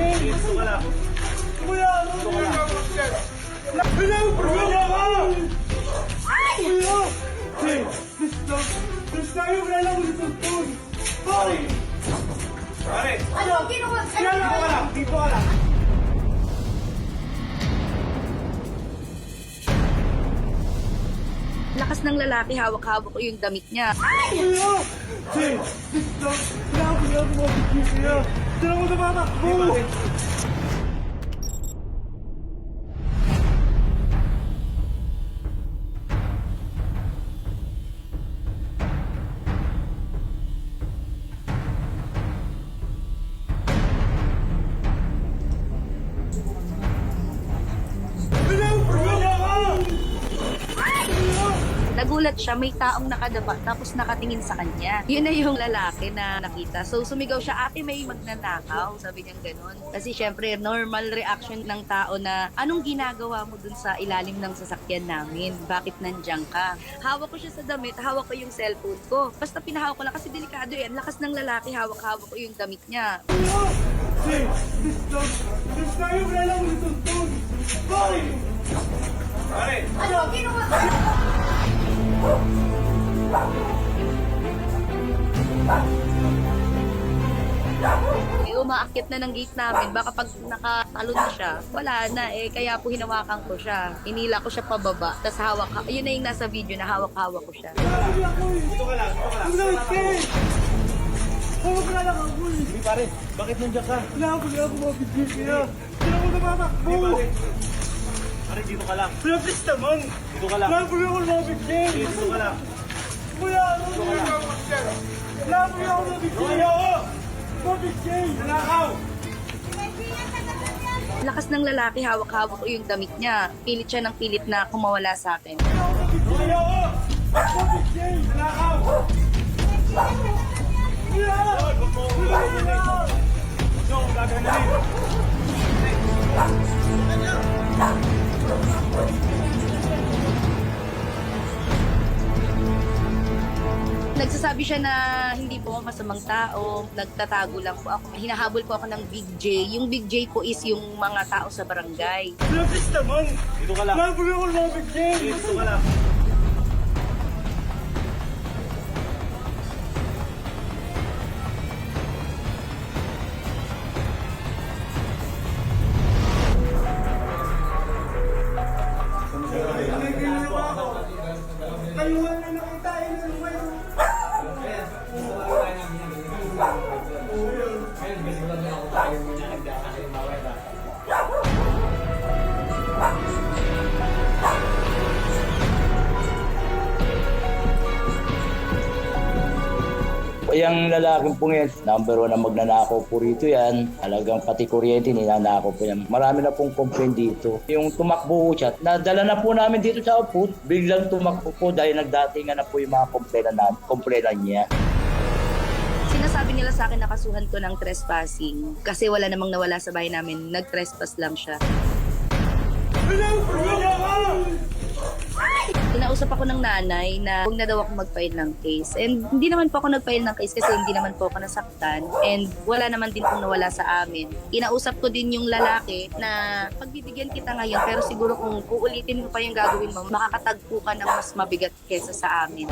Dito ka lang. Kuya, ano? Dito ka lang. Kuya, kuya ka! Kuya! Hey, please lang. Please tayo, wala lang ulit ang phone. Hoy! Pare, Ano? Kaya Ano? lang, dito ka lang. Dito ka lang. Lakas ng lalaki, hawak-hawak ko yung damit niya. Kuya! Hey, please lang. Kailangan ko lang kumabigyan kuya. Diyan ako namamakbo. Kuya, Nagulat siya, may taong nakadapa tapos nakatingin sa kanya. Yun na yung lalaki na nakita. So sumigaw siya, ate may magnanakaw. Sabi niya ganun. Kasi syempre, normal reaction ng tao na anong ginagawa mo dun sa ilalim ng sasakyan namin? Bakit nandiyan ka? Hawak ko siya sa damit, hawak ko yung cellphone ko. Basta pinahawak ko lang kasi delikado yan. Lakas ng lalaki, hawak-hawak ko yung damit niya. Hey, please lang. Please tayo, wala lang ang phone. Hoy! Pare, Ano? Ginawa? Eh, umaakit na ng gate namin. Baka pag nakatalon na siya, wala na eh. Kaya po hinawakan ko siya. Inila ko siya pababa. Tapos hawak, yun na yung nasa video na hawak-hawak ko siya. Ako dito ka lang. Dito ka lang. Ang light ka lang ako eh. Hindi pare, bakit nandiyan ka? Kailangan ko lang kumabigyan kuya. Diyan ako namamakbo. Hindi pare. Pare, dito ka lang. Kuya, please naman. Dito ka lang. Kailangan ko lang kumabigyan. Dito ka lang. Kuya, ano mo yung kumabigyan? Kailangan ko lang kumabigyan. Kuya, oh! Kumabigyan. Nanakaw! Lakas ng lalaki, hawak-hawak ko yung damit niya. Pilit siya ng pilit na kumawala sa akin. Kuya, oh! Kumabigyan. Nanakaw! Kuya! Huwag mo akong gagawin. Huwag Nagsasabi siya na hindi po ako masamang tao, nagtatago lang po ako. Hinahabol po ako ng Big J. Yung Big J po is yung mga tao sa barangay. Please naman. Dito ka lang. Kailangan ko lang kumabigyan. Dito ka lang. Yung lalaking po yan, number one na magnanakaw po rito yan. Talagang pati kuryente, ninanakaw po yan. Marami na pong complaint dito. Yung tumakbo po siya, nadala na po namin dito sa upod. Biglang tumakbo po dahil nagdatingan na po yung mga complaint na, complaint niya. Nila sa akin nakasuhan ko ng trespassing kasi wala namang nawala sa bahay namin. Nag-trespass lang siya. Kinausap ako ng nanay na huwag na daw ako mag-file ng case. And hindi naman po ako nag-file ng case kasi hindi naman po ako nasaktan. And wala naman din pong nawala sa amin. Kinausap ko din yung lalaki na pagbibigyan kita ngayon pero siguro kung uulitin mo pa yung gagawin mo, makakatagpo ka ng mas mabigat kesa sa amin.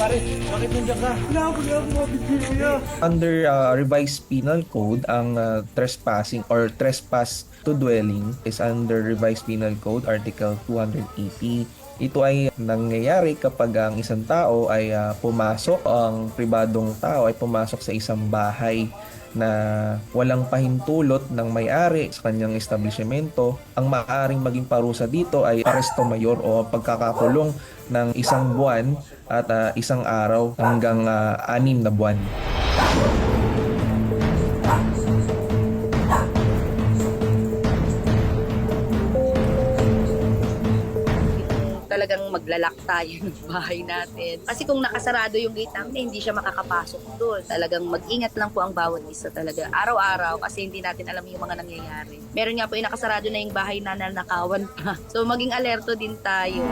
Pare, bakit nandiyan ka? Kailangan ko lang kumabigyan kuya. under uh, revised penal code ang uh, trespassing or trespass to dwelling is under revised penal code article 280 ito ay nangyayari kapag ang isang tao ay uh, pumasok ang pribadong tao ay pumasok sa isang bahay na walang pahintulot ng may-ari sa kanyang establishmento, ang maaaring maging parusa dito ay aresto mayor o pagkakakulong ng isang buwan at uh, isang araw hanggang uh, anim na buwan. Talagang maglalak tayo ng bahay natin. Kasi kung nakasarado yung gate namin, hindi siya makakapasok doon. Talagang mag-ingat lang po ang bawat isa talaga. Araw-araw kasi hindi natin alam yung mga nangyayari. Meron nga po yung nakasarado na yung bahay na nanakawan pa. So maging alerto din tayo.